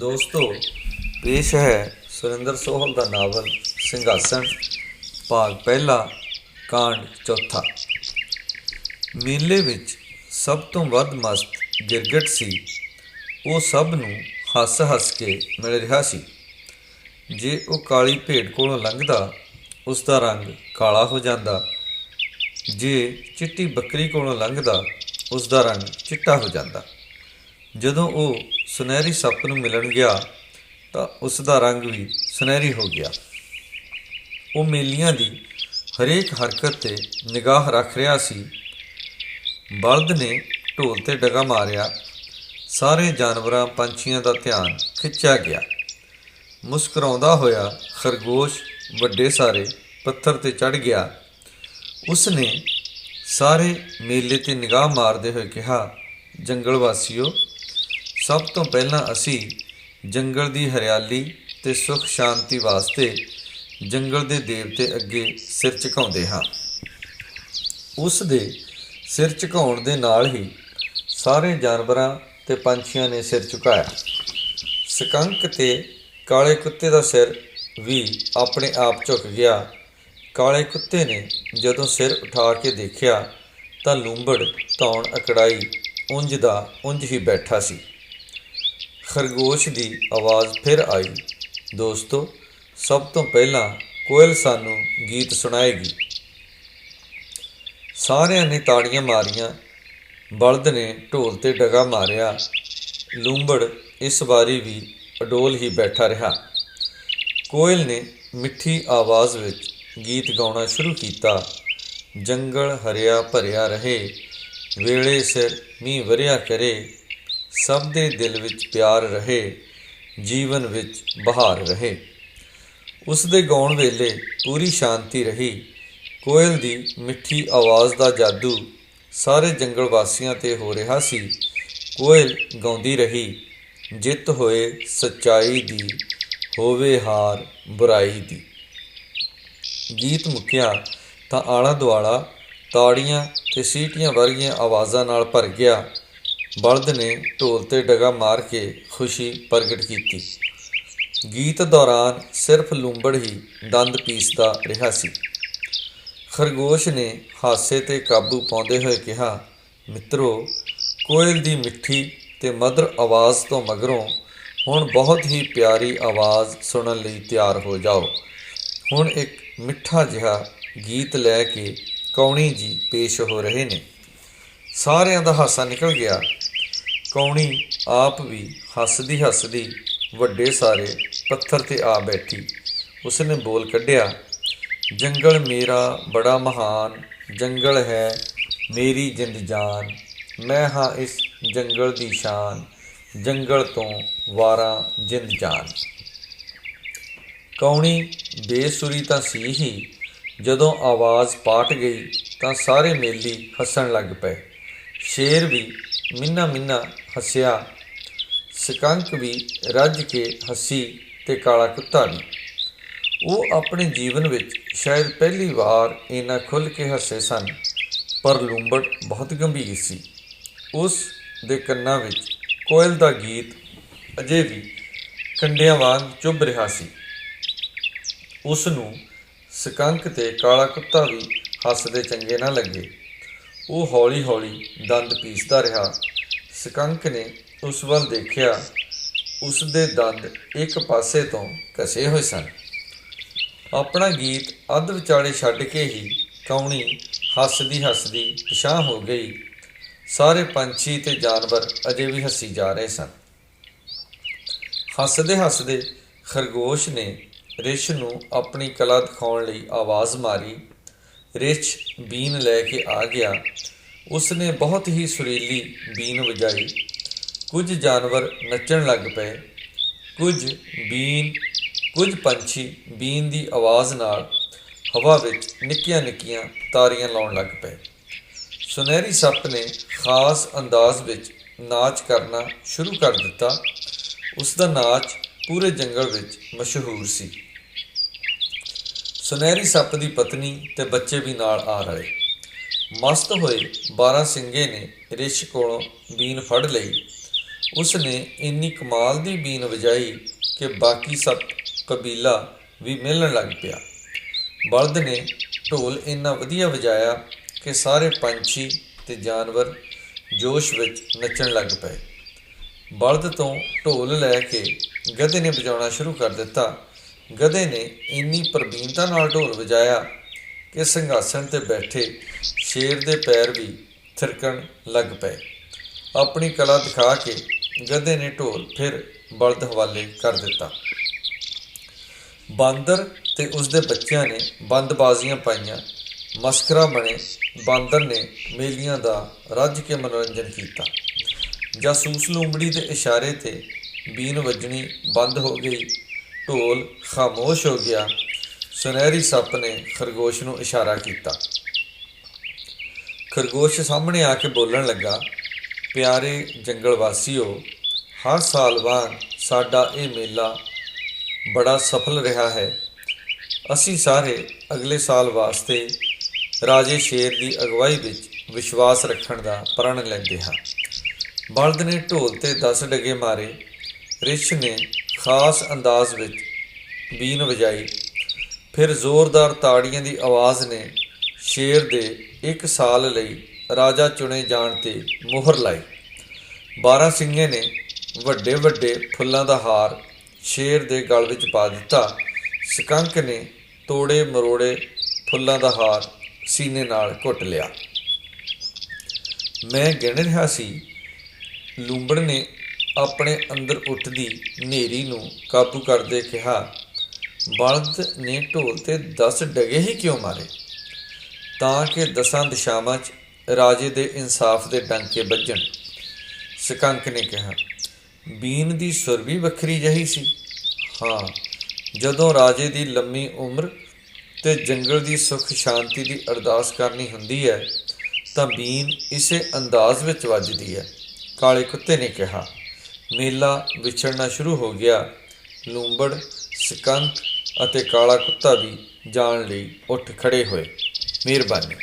ਦੋਸਤੋ, ਪੇਸ਼ ਹੈ ਸੁਰਿੰਦਰ ਸੋਹਲ ਦਾ ਨਾਵਲ, ਸਿੰਘਾਸਣ, ਭਾਗ ਪਹਿਲਾ, ਕਾਂਡ ਚੌਥਾ। ਮੇਲੇ ਵਿੱਚ ਸਭ ਤੋਂ ਵੱਧ ਮਸਤ ਗਿਰਗਟ ਸੀ। ਉਹ ਸਭ ਨੂੰ ਹੱਸ-ਹੱਸ ਕੇ ਮਿਲ ਰਿਹਾ ਸੀ। ਜੇ ਉਹ ਕਾਲੀ ਭੇਡ ਕੋਲੋਂ ਲੰਘਦਾ, ਉਸ ਦਾ ਰੰਗ ਕਾਲਾ ਹੋ ਜਾਂਦਾ। ਜੇ ਚਿੱਟੀ ਬੱਕਰੀ ਕੋਲੋਂ ਲੰਘਦਾ, ਉਸ ਦਾ ਰੰਗ ਚਿੱਟਾ ਹੋ ਜਾਂਦਾ। ਜਦੋਂ ਉਹ ਸੁਨਹਿਰੀ ਸੱਪ ਨੂੰ ਮਿਲਣ ਗਿਆ ਤਾਂ ਉਸ ਦਾ ਰੰਗ ਵੀ ਸੁਨਹਿਰੀ ਹੋ ਗਿਆ। ਉਹ ਮੇਲੀਆਂ ਦੀ ਹਰੇਕ ਹਰਕਤ ਤੇ ਨਿਗਾਹ ਰੱਖ ਰਿਹਾ ਸੀ। ਬਲਦ ਨੇ ਢੋਲ ਤੇ ਡਗਾ ਮਾਰਿਆ। ਸਾਰੇ ਜਾਨਵਰਾਂ, ਪੰਛੀਆਂ ਦਾ ਧਿਆਨ ਖਿੱਚਿਆ ਗਿਆ। ਮੁਸਕਰਾਉਂਦਾ ਹੋਇਆ ਖਰਗੋਸ਼ ਵੱਡੇ ਸਾਰੇ ਪੱਥਰ ਤੇ ਚੜ ਗਿਆ। ਉਸ ਨੇ ਸਾਰੇ ਮੇਲੇ ਤੇ ਨਿਗਾਹ ਮਾਰਦੇ ਹੋਏ ਕਿਹਾ, ਜੰਗਲ ਵਾਸੀਓ ਸਭ ਤੋਂ ਪਹਿਲਾਂ ਅਸੀਂ ਜੰਗਲ ਦੀ ਹਰਿਆਲੀ ਤੇ ਸੁਖ ਸ਼ਾਂਤੀ ਵਾਸਤੇ ਜੰਗਲ ਦੇ ਦੇਵਤੇ ਅੱਗੇ ਸਿਰ ਝੁਕਾਉਂਦੇ ਹਾਂ। ਉਸ ਦੇ ਸਿਰ ਝੁਕਾਉਣ ਦੇ ਨਾਲ ਹੀ ਸਾਰੇ ਜਾਨਵਰਾਂ ਤੇ ਪੰਛੀਆਂ ਨੇ ਸਿਰ ਝੁਕਾਇਆ। ਸਕੰਕ ਤੇ ਕਾਲੇ ਕੁੱਤੇ ਦਾ ਸਿਰ ਵੀ ਆਪਣੇ ਆਪ ਝੁਕ ਗਿਆ। ਕਾਲੇ ਕੁੱਤੇ ਨੇ ਜਦੋਂ ਸਿਰ ਉਠਾ ਕੇ ਦੇਖਿਆ ਤਾਂ ਲੂੰਬੜ ਧੌਣ ਅਕੜਾਈ, ਉਂਝ ਦਾ ਉਂਝ ਹੀ ਬੈਠਾ ਸੀ। ਖਰਗੋਸ਼ ਦੀ ਆਵਾਜ਼ ਫਿਰ ਆਈ। ਦੋਸਤੋ, ਸਭ ਤੋਂ ਪਹਿਲਾਂ ਕੋਇਲ ਸਾਨੂੰ ਗੀਤ ਸੁਣਾਏਗੀ। ਸਾਰਿਆਂ ਨੇ ਤਾੜੀਆਂ ਮਾਰੀਆਂ। ਬਲਦ ਨੇ ਢੋਲ ਤੇ ਡਗਾ ਮਾਰਿਆ। ਲੂੰਬੜ ਇਸ ਵਾਰੀ ਵੀ ਅਡੋਲ ਹੀ ਬੈਠਾ ਰਿਹਾ। ਕੋਇਲ ਨੇ ਮਿੱਠੀ ਆਵਾਜ਼ ਵਿੱਚ ਗੀਤ ਗਾਉਣਾ ਸ਼ੁਰੂ ਕੀਤਾ। ਜੰਗਲ ਹਰਿਆ ਭਰਿਆ ਰਹੇ। ਵੇਲੇ ਸਿਰ ਮੀਂਹ ਵਰਿਆ ਕਰੇ। ਸਭ ਦੇ ਦਿਲ ਵਿੱਚ ਪਿਆਰ ਰਹੇ, ਜੀਵਨ ਵਿੱਚ ਬਹਾਰ ਰਹੇ। ਉਸ ਦੇ ਗਾਉਣ ਵੇਲੇ ਪੂਰੀ ਸ਼ਾਂਤੀ ਰਹੀ। ਕੋਇਲ ਦੀ ਮਿੱਠੀ ਆਵਾਜ਼ ਦਾ ਜਾਦੂ ਸਾਰੇ ਜੰਗਲ ਵਾਸੀਆਂ ਤੇ ਹੋ ਰਿਹਾ ਸੀ। ਕੋਇਲ ਗਾਉਂਦੀ ਰਹੀ, ਜਿੱਤ ਹੋਏ ਸੱਚਾਈ ਦੀ, ਹੋਵੇ ਹਾਰ ਬੁਰਾਈ ਦੀ। ਗੀਤ ਮੁੱਕਿਆ ਤਾਂ ਆਲਾ ਦੁਆਲਾ ਤਾੜੀਆਂ ਤੇ ਸੀਟੀਆਂ ਵਰਗੀਆਂ ਆਵਾਜ਼ਾਂ ਨਾਲ ਭਰ ਗਿਆ। ਬਲਦ ਨੇ ਢੋਲ ਤੇ ਡਗਾ ਮਾਰ ਕੇ ਖੁਸ਼ੀ ਪ੍ਰਗਟ ਕੀਤੀ। ਗੀਤ ਦੌਰਾਨ ਸਿਰਫ ਲੂੰਬੜ ਹੀ ਦੰਦ ਪੀਸਦਾ ਰਿਹਾ ਸੀ। ਖਰਗੋਸ਼ ਨੇ ਹਾਸੇ ਤੇ ਕਾਬੂ ਪਾਉਂਦੇ ਹੋਏ ਕਿਹਾ, ਮਿੱਤਰੋ, ਕੋਇਲ ਦੀ ਮਿੱਠੀ ਤੇ ਮਧੁਰ ਆਵਾਜ਼ ਤੋਂ ਮਗਰੋਂ ਹੁਣ ਬਹੁਤ ਹੀ ਪਿਆਰੀ ਆਵਾਜ਼ ਸੁਣਨ ਲਈ ਤਿਆਰ ਹੋ ਜਾਓ। ਹੁਣ ਇੱਕ ਮਿੱਠਾ ਜਿਹਾ ਗੀਤ ਲੈ ਕੇ ਕੌਣੀ ਜੀ ਪੇਸ਼ ਹੋ ਰਹੇ ਨੇ। ਸਾਰਿਆਂ ਦਾ ਹਾਸਾ ਨਿਕਲ ਗਿਆ। ਕੌਣੀ ਆਪ ਵੀ ਹੱਸਦੀ ਹੱਸਦੀ ਵੱਡੇ ਸਾਰੇ ਪੱਥਰ ਤੇ ਆ ਬੈਠੀ। ਉਸਨੇ ਬੋਲ ਕੱਢਿਆ, ਜੰਗਲ ਮੇਰਾ ਬੜਾ ਮਹਾਨ, ਜੰਗਲ ਹੈ ਮੇਰੀ ਜਿੰਦ ਜਾਨ। ਮੈਂ ਹਾਂ ਇਸ ਜੰਗਲ ਦੀ ਸ਼ਾਨ, ਜੰਗਲ ਤੋਂ ਵਾਰਾਂ ਜਿੰਦ ਜਾਨ। ਕੌਣੀ ਬੇਸੁਰੀ ਤਾਂ ਸੀ ਹੀ, ਜਦੋਂ ਆਵਾਜ਼ ਪਾਟ ਗਈ ਤਾਂ ਸਾਰੇ ਮੇਲੀ ਹੱਸਣ ਲੱਗ ਪਏ। ਸ਼ੇਰ ਵੀ ਮਿੰਨਾ ਮਿੰਨਾ ਹੱਸਿਆ, ਸਕੰਕ ਵੀ ਰੱਜ ਕੇ ਹੱਸੀ ਤੇ ਕਾਲਾ ਕੁੱਤਾ ਵੀ। ਉਹ ਆਪਣੇ ਜੀਵਨ ਵਿੱਚ ਸ਼ਾਇਦ ਪਹਿਲੀ ਵਾਰ ਇੰਨਾ ਖੁੱਲ੍ਹ ਕੇ ਹੱਸੇ ਸਨ, ਪਰ ਲੂੰਬੜ ਬਹੁਤ ਗੰਭੀਰ ਸੀ। ਉਸ ਦੇ ਕੰਨਾਂ ਵਿੱਚ ਕੋਇਲ ਦਾ ਗੀਤ ਅਜੇ ਵੀ ਕੰਡਿਆਂ ਵਾਂਗ ਚੁੱਭ ਰਿਹਾ ਸੀ। ਉਸ ਨੂੰ ਸਕੰਕ ਤੇ ਕਾਲਾ ਕੁੱਤਾ ਵੀ ਹੱਸਦੇ ਚੰਗੇ ਨਾ ਲੱਗੇ। ਉਹ ਹੌਲੀ-ਹੌਲੀ ਦੰਦ ਪੀਸਦਾ ਰਿਹਾ। ਸਕੰਕ ਨੇ ਉਸ ਵੱਲ ਦੇਖਿਆ। ਉਸ ਦੇ ਦੰਦ ਇੱਕ ਪਾਸੇ ਤੋਂ ਕਸੇ ਹੋਏ ਸਨ। ਆਪਣਾ ਗੀਤ ਅੱਧ ਵਿਚਾਲੇ ਛੱਡ ਕੇ ਹੀ ਕੌਣੀ ਹੱਸਦੀ ਹੱਸਦੀ ਪਛਾਹ ਹੋ ਗਈ। ਸਾਰੇ ਪੰਛੀ ਤੇ ਜਾਨਵਰ ਅਜੇ ਵੀ ਹੱਸੀ ਜਾ ਰਹੇ ਸਨ। ਹੱਸਦੇ ਹੱਸਦੇ ਖਰਗੋਸ਼ ਨੇ ਰਿਸ਼ ਨੂੰ ਆਪਣੀ ਕਲਾ ਦਿਖਾਉਣ ਲਈ ਆਵਾਜ਼ ਮਾਰੀ। ਰਿਛ ਬੀਨ ਲੈ ਕੇ ਆ ਗਿਆ। ਉਸਨੇ ਬਹੁਤ ਹੀ ਸੁਰੀਲੀ ਬੀਨ ਵਜਾਈ। ਕੁਝ ਜਾਨਵਰ ਨੱਚਣ ਲੱਗ ਪਏ। ਕੁਝ ਬੀਨ, ਕੁਝ ਪੰਛੀ ਬੀਨ ਦੀ ਆਵਾਜ਼ ਨਾਲ ਹਵਾ ਵਿੱਚ ਨਿੱਕੀਆਂ ਨਿੱਕੀਆਂ ਤਾਰੀਆਂ ਲਾਉਣ ਲੱਗ ਪਏ। ਸੁਨਹਿਰੀ ਸੱਪ ਨੇ ਖਾਸ ਅੰਦਾਜ਼ ਵਿੱਚ ਨਾਚ ਕਰਨਾ ਸ਼ੁਰੂ ਕਰ ਦਿੱਤਾ। ਉਸ ਦਾ ਨਾਚ ਪੂਰੇ ਜੰਗਲ ਵਿੱਚ ਮਸ਼ਹੂਰ ਸੀ। ਸੁਨਹਿਰੀ ਸੱਪ ਦੀ ਪਤਨੀ ਤੇ ਬੱਚੇ ਵੀ ਨਾਲ ਆ ਰਹੇ ਮਸਤ ਹੋਏ 12 ਸਿੰਘੇ ਨੇ ਰਿਸ਼ ਕੋਲੋਂ ਬੀਨ ਫੜ ਲਈ। ਉਸ ਨੇ ਇੰਨੀ ਕਮਾਲ ਦੀ ਬੀਨ ਵਜਾਈ ਕਿ ਬਾਕੀ ਸੱਪ ਕਬੀਲਾ ਵੀ ਮਿਲਣ ਲੱਗ ਪਿਆ। ਬਲਦ ਨੇ ਢੋਲ ਇੰਨਾ ਵਧੀਆ ਵਜਾਇਆ ਕਿ ਸਾਰੇ ਪੰਛੀ ਤੇ ਜਾਨਵਰ ਜੋਸ਼ ਵਿੱਚ ਨੱਚਣ ਲੱਗ ਪਏ। ਬਲਦ ਤੋਂ ਢੋਲ ਲੈ ਕੇ ਗਧੇ ਨੇ ਵਜਾਉਣਾ ਸ਼ੁਰੂ ਕਰ ਦਿੱਤਾ ਗਧੇ ਨੇ ਇੰਨੀ ਪ੍ਰਬੀਨਤਾ ਨਾਲ ਢੋਲ ਵਜਾਇਆ ਕਿ ਸਿੰਘਾਸਣ ਤੇ ਬੈਠੇ ਸ਼ੇਰ ਦੇ ਪੈਰ ਵੀ ਥਿਰਕਣ ਲੱਗ ਪਏ। ਆਪਣੀ ਕਲਾ ਦਿਖਾ ਕੇ ਗਧੇ ਨੇ ਢੋਲ ਫਿਰ ਬਲਦ ਹਵਾਲੇ ਕਰ ਦਿੱਤਾ। ਬਾਂਦਰ ਤੇ ਉਸ ਦੇ ਬੱਚਿਆਂ ਨੇ ਬੰਦਬਾਜ਼ੀਆਂ ਪਾਈਆਂ। ਮਸਕਰਾ ਬਣੇ ਬਾਂਦਰ ਨੇ ਮੇਲੀਆਂ ਦਾ ਰੱਜ ਕੇ ਮਨੋਰੰਜਨ ਕੀਤਾ। ਜਾਸੂਸ ਲੂੰਬੜੀ ਦੇ ਇਸ਼ਾਰੇ ਤੇ ਬੀਨ ਵੱਜਣੀ ਬੰਦ ਹੋ ਗਈ। ਢੋਲ ਖਾਮੋਸ਼ ਹੋ ਗਿਆ। ਸੁਨਹਿਰੀ ਸੱਪ ਨੇ ਖਰਗੋਸ਼ ਨੂੰ ਇਸ਼ਾਰਾ ਕੀਤਾ। ਖਰਗੋਸ਼ ਸਾਹਮਣੇ ਆ ਕੇ ਬੋਲਣ ਲੱਗਾ, ਪਿਆਰੇ ਜੰਗਲ ਵਾਸੀਓ ਹਰ ਸਾਲ ਵਾਂਗ ਸਾਡਾ ਇਹ ਮੇਲਾ ਬੜਾ ਸਫਲ ਰਿਹਾ ਹੈ। ਅਸੀਂ ਸਾਰੇ ਅਗਲੇ ਸਾਲ ਵਾਸਤੇ ਰਾਜੇ ਸ਼ੇਰ ਦੀ ਅਗਵਾਈ ਵਿੱਚ ਵਿਸ਼ਵਾਸ ਰੱਖਣ ਦਾ ਪ੍ਰਣ ਲੈਂਦੇ ਹਾਂ। ਬਲਦ ਨੇ ਢੋਲ ਤੇ 10 ਡਗੇ ਮਾਰੇ। ਰਿਛ ਨੇ ਖਾਸ ਅੰਦਾਜ਼ ਵਿੱਚ ਬੀਨ ਵਜਾਈ। ਫਿਰ ਜ਼ੋਰਦਾਰ ਤਾੜੀਆਂ ਦੀ ਆਵਾਜ਼ ਨੇ ਸ਼ੇਰ ਦੇ ਇੱਕ ਸਾਲ ਲਈ ਰਾਜਾ ਚੁਣੇ ਜਾਣ ਤੇ ਮੋਹਰ ਲਾਈ। 12 ਸਿੰਘੇ ਨੇ ਵੱਡੇ ਵੱਡੇ ਫੁੱਲਾਂ ਦਾ ਹਾਰ ਸ਼ੇਰ ਦੇ ਗਲ ਵਿੱਚ ਪਾ ਦਿੱਤਾ। ਸਕੰਕ ਨੇ ਤੋੜੇ ਮਰੋੜੇ ਫੁੱਲਾਂ ਦਾ ਹਾਰ ਸੀਨੇ ਨਾਲ ਘੁੱਟ ਲਿਆ। ਮੈਂ ਗਿਣ ਰਿਹਾ ਸੀ, ਲੂੰਬੜ ਨੇ ਆਪਣੇ ਅੰਦਰ ਉੱਠਦੀ ਹਨੇਰੀ ਨੂੰ ਕਾਬੂ ਕਰਦੇ ਕਿਹਾ, ਬਲਦ ਨੇ ਢੋਲ ਤੇ 10 ਡਗੇ ਹੀ ਕਿਉਂ ਮਾਰੇ? ਤਾਂ ਕਿ ਦਸਾਂ ਦਿਸ਼ਾਵਾਂ 'ਚ ਰਾਜੇ ਦੇ ਇਨਸਾਫ ਦੇ ਡੰਕੇ ਵੱਜਣ। ਸਕੰਕ ਨੇ ਕਿਹਾ, ਬੀਨ ਦੀ ਸੁਰ ਵੀ ਵੱਖਰੀ ਜਹੀ ਸੀ। ਹਾਂ, ਜਦੋਂ ਰਾਜੇ ਦੀ ਲੰਮੀ ਉਮਰ ਤੇ ਜੰਗਲ ਦੀ ਸੁਖ ਸ਼ਾਂਤੀ ਦੀ ਅਰਦਾਸ ਕਰਨੀ ਹੁੰਦੀ ਹੈ, ਤਾਂ ਬੀਨ ਇਸੇ ਅੰਦਾਜ਼ ਵਿੱਚ ਵੱਜਦੀ ਹੈ, ਕਾਲੇ ਕੁੱਤੇ ਨੇ ਕਿਹਾ। ਮੇਲਾ ਵਿਛੜਨਾ ਸ਼ੁਰੂ ਹੋ ਗਿਆ। ਲੂੰਬੜ ਸਕੰਕ ਅਤੇ ਕਾਲਾ ਕੁੱਤਾ ਵੀ ਜਾਣ ਲਈ ਉੱਠ ਖੜੇ ਹੋਏ। ਮਿਹਰਬਾਨੀ।